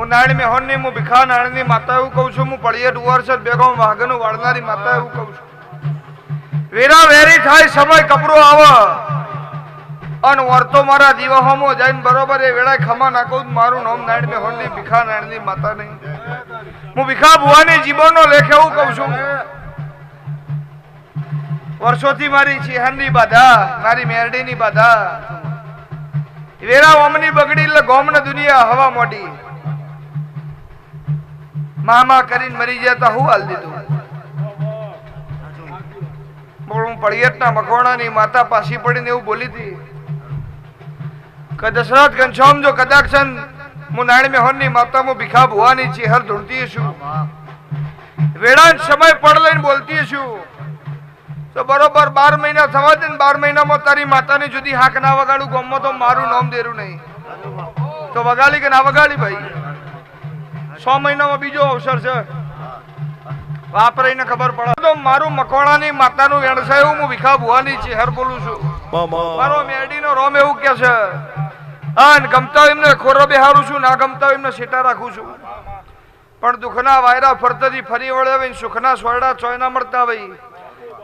હું નારાયણ મેહોનની હું ભીખા નારાયણની માતા એવું કહું છું, હું પળિયે ડુવાર છે ભેગો વાઘનું વાળનારી માતા એવું કહું છું. વેરા વેરી થાય, સમય કપરો આવે. અને વર્તો મારા દિવસોમાં જઈને બરોબર, એ વેળાએ ખમા નાખું મારું નામ નારાયણ મેહોરની ભીખા નારાયણની માતા નહીં. હું ભીખા ભુવાની જીવનનો લેખ એવું કહું છું. વર્ષોથી મારી ચિહનની બાધા, મારી મેરડીની બાધા. વેરા ઓમની બગડી એટલે ગોમને દુનિયા હવા મોડી. મામા કરીને મરી જતા હું હાલ દીધું? હું પળિયતના મકવાણાની માતા પાછી પડીને એવું બોલી હતી. કે દશરથ ઘનશ્યામ, જો કદાચ હું નારાયણ મેહોનની માતા હું ભીખા ભુવાની ચેહર ધૂણતી છું. વેળાન સમય પડ લઈને બોલતી છું. તો બરોબર બાર મહિના થવા દે બાર મહિનામાં તારી માતાની જુદી હાક ના વગાડું ગમો તો મારું નામ દેરું નહીં. તો વગાડી કે ના વગાડી ભાઈ? સો મહિનામાં બીજો અવસર છે. વાપરીને ખબર પડે. તો મારું મકવાણાની માતાનું વ્યવસાય હું વિખા ભુવાની ચેહર બોલું છું. મારો મેડીનો રોમ એવું કે છે અને ગમતા હોય એમને ખોરો બેહારું છું ના ગમતા હોય એમને સીટા રાખું છું. પણ દુઃખના વાયરા ફરતથી ફરી વળે આવે સુખના સોયડા ચોય ના મળતા હોય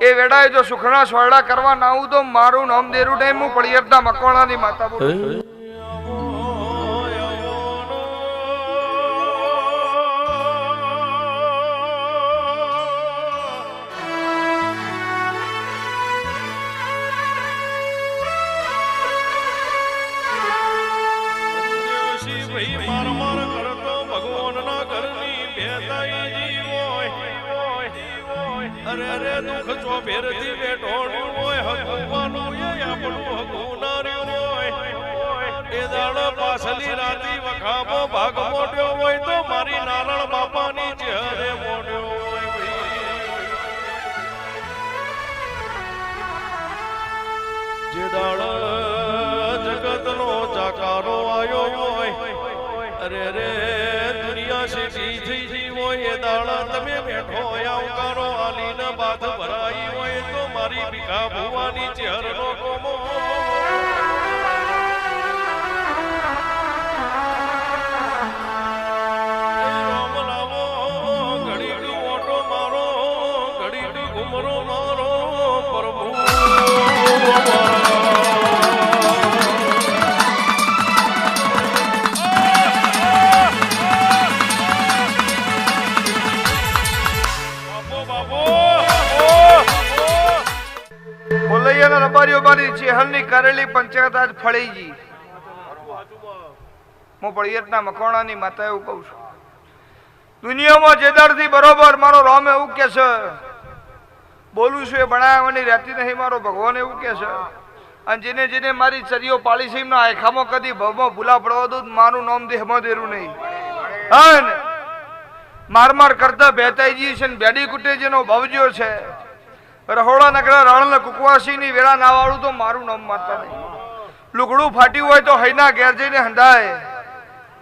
એ વેડાએ જો સુખના સોયડા કરવા ના આવું તો મારું નામ દેરું નહીં હું પળિયતના મકવાણાની માતા બોલું અરે અરે, દુઃખ ચોભેરથી બેઠોડ્યું હોય હકવાનું એ આપણું હકુનાર્યું હોય. એ દાડો પાછલી રાતી વખામો ભાગ હોય દાડા તમે બેઠો આવકારો આલીને બાધ ભરાઈ હોય તો મારી ભીખા ભુવાની ચહેરનો કોમો ઘડીક ઓટો મારો, ઘડીક ઘુમરો મારો, રબારીઓ મારી ચેહલની કરેલી પંચાયત આજ ફળી ગઈ હું પળિયતના મકવાણાની માતા એવું કહું છું. દુનિયામાં જેદારથી બરોબર મારો રામ એવું કે છે. બોલું છું એ બનાવવાની રહેતી નહીં, મારો ભગવાન એવું કે છે. અને જેને જેને મારી ચરીઓ પાળી છે, એમના આખામાં કદી ભવમાં ભૂલા પડવા દઉં મારું નામ દેહમાં દેરું નહીં. માર માર કરતા બેતાઈજી છે ને બેડી કુટે જેનો ભવજ્યો છે. રહોડા નગરા રણલ કુકવાસીની વેળા ના વાળું તો મારું નામ મારતા નહીં. લુગડું ફાટ્યું હોય તો હૈના ઘેર જઈને હંધાય.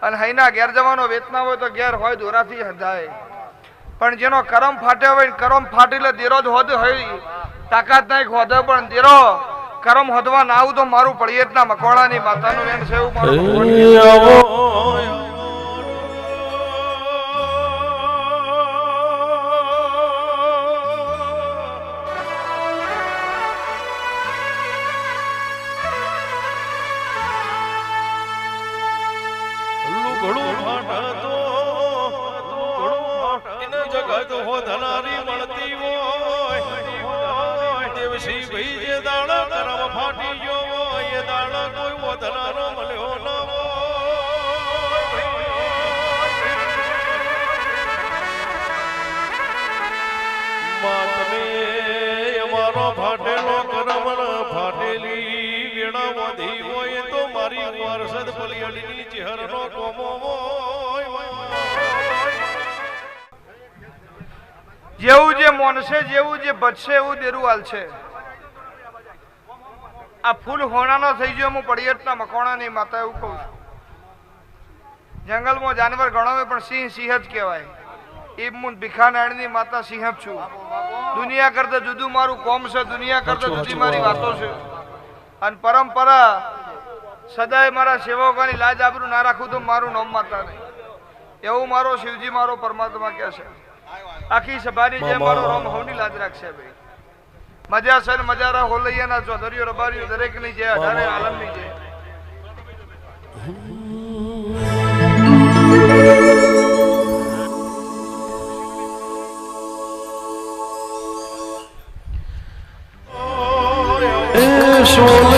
અને હૈના ઘેર જવાનો વેતના હોય તો ઘેર હોય દોરાથી હંધાય. પણ જેનો કરમ ફાટ્યો હોય ને કરમ ફાટી એટલે દેરો જ હોદ હોય. તાકાત નાખ હોદે પણ દેરો. કરમ હોદવા ના આવું તો મારું પળિયતના મકોડાની માતાનું એમ છે એવું મારું એને હો ધનારી મળતી હોય. દેવશી ભાઈ જે દાડા કરમ ફાટી ગયો હોય, એ દાડા કોઈ ધનારો મળ્યો ન હોય. માં અમારો ફાટેલો કરમ ફાટેલી વેણા વધી હોય તો મારી વારસદ પલિયડીની ચહેરનો કોમો જેવું જે મોનશે જેવું જે બચશે એવું દેરું હાલશે આ ફૂલ હોણાનો થઈ ગયો હું પડિયતના મકોણાની માતા એવું કહું છું. જંગલમાં જાનવર ઘણો પણ સિંહ સિંહ જ કહેવાય. એ હું ભીખાનારાયણની માતા સિંહ જ છું. દુનિયા કરતા જુદું મારું કોમ છે દુનિયા કરતા જુદી મારી વાતો છે. અને પરંપરા સદાય મારા સેવકોની લાજ આબરું ના રાખું તો મારું નામ માતા નહીં. એવું મારો શિવજી મારો પરમાત્મા કહે છે. આખી સભાની જે મારો રોમ હવની લાજ રાખશે ભાઈ. મજા છે ને મજા રા હોલૈયાના ચોધરીઓ રબારીઓ દરેકની જે અઢારે આલમની જે. એ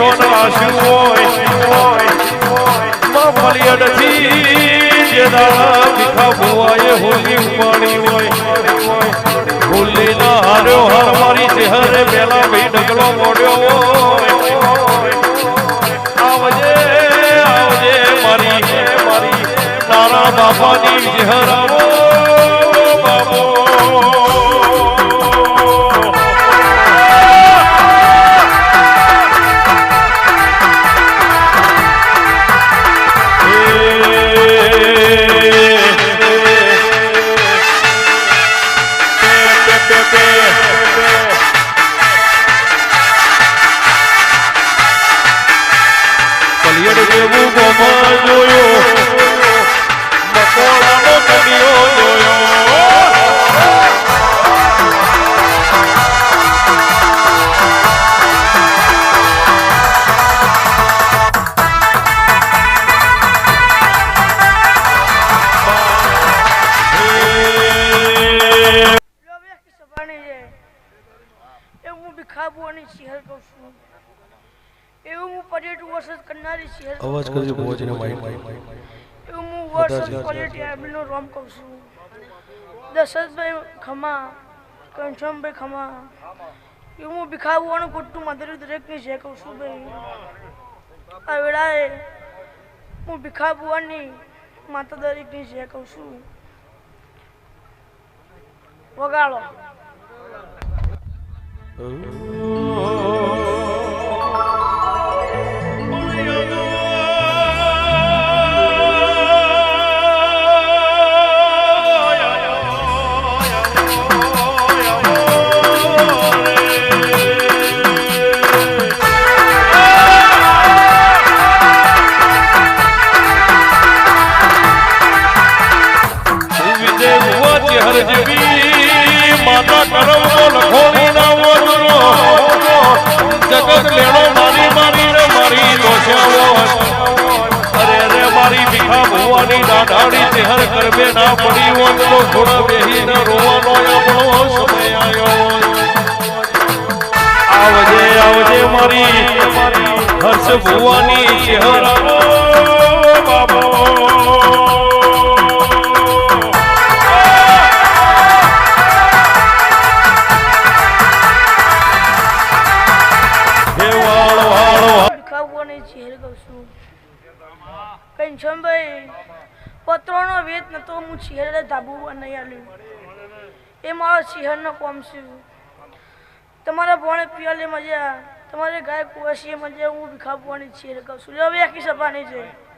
મોતને નિશોન આશ્યું હોયમાં પલિયડથી જે દાડા ભીખા ભુવાએ હોલી ઉપાડી હોય. હોલી ના હાર્યો હાર મારી ચહેરે પેલા ભાઈ ઢગલો મોડ્યો આવજે આવજે મારી મારી, તારા બાપાની ચહેરાઓ કલિયડ જેવું ગોમાં જોયો મકોડાનો દરિયો જોયો હું ભીખાબુઓની શહેર કહું છું એવું હું પર્યટન વર્ષ કરનારી છે અવાજ કરજો પહોંચીને માઇક એવું હું વર્ષ પર્યટન એમનો રોમ કહું છું. દશરથભાઈ ખમા કંચમભાઈ ખમા. એવું હું ભીખાબુઓનું કુટુંબ માધુરી દરેકની છે કહું છું ભાઈ. આ વેળાએ હું ભીખાબુઓની માતા દરેકની છે કહું છું. વગાડો. માતા ભુવાની દાઢાડી ચહેર કરબે ના પડી હોત તો થોડા બેહીને રોવાનો આપણો સમય આવ્યો આવજે આવજે મારી હર્ષ ભુવાની ચહેરાનો. કંચનભાઈ પત્રોનો વેત નતો, હું ચહેરે ધાબુ નહીં આલ્યું. એ મારો નો કોમ છે. તમારા ભણે પિયાલે મજા, તમારે ગાય કુવાસીએ મજા, હું ભીખાપવાની છીએ કહું છું. હવે આખી સભા છે.